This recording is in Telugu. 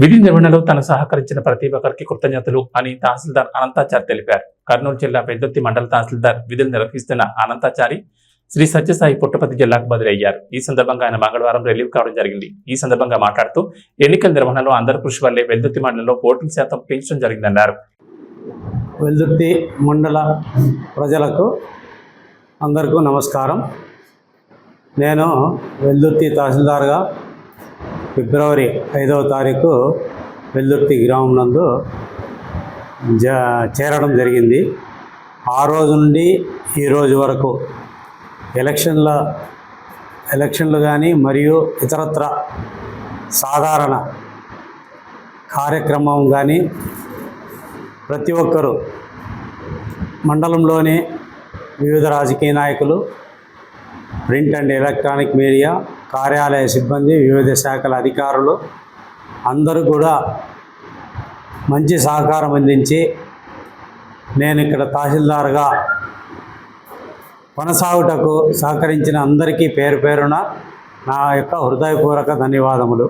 విధి నిర్వహణలో తను సహకరించిన ప్రతి ఒక్కరికి కృతజ్ఞతలు అని తహసీల్దార్ అనంతాచారి తెలిపారు. కర్నూలు జిల్లా పెద్దొత్తి మండల తహసీల్దార్ విధులు నిర్వహిస్తున్న అనంతాచారి శ్రీ సత్యసాయి పుట్టపతి జిల్లాకు బదిలయ్యారు. ఈ సందర్భంగా ఆయన మంగళవారం రిలీవ్ కావడం జరిగింది. ఈ సందర్భంగా మాట్లాడుతూ ఎన్నికల నిర్వహణలో అందరి కృషి వల్లే వెల్దుర్తి మండలంలో ఓటింగ్ శాతం పెంచడం జరిగిందన్నారు. వెల్దుర్తి మండల ప్రజలకు అందరికీ నమస్కారం. నేను వెల్దుర్తి తహసీల్దార్గా ఫిబ్రవరి ఐదవ తారీఖు వెల్దుర్తి గ్రామం నందు జ చేరడం జరిగింది. ఆ రోజు నుండి ఈ రోజు వరకు ఎలక్షన్ల ఎలక్షన్లు కానీ మరియు ఇతరత్ర సాధారణ కార్యక్రమం కానీ ప్రతి ఒక్కరూ మండలంలోని వివిధ రాజకీయ నాయకులు ప్రింట్ అండ్ ఎలక్ట్రానిక్ మీడియా కార్యాలయ సిబ్బంది వివిధ శాఖల అధికారులు అందరూ కూడా మంచి సహకారం అందించి నేను ఇక్కడ తహసీల్దార్గా కొనసాగుటకు సహకరించిన అందరికీ పేరు పేరున నా యొక్క హృదయపూర్వక ధన్యవాదములు.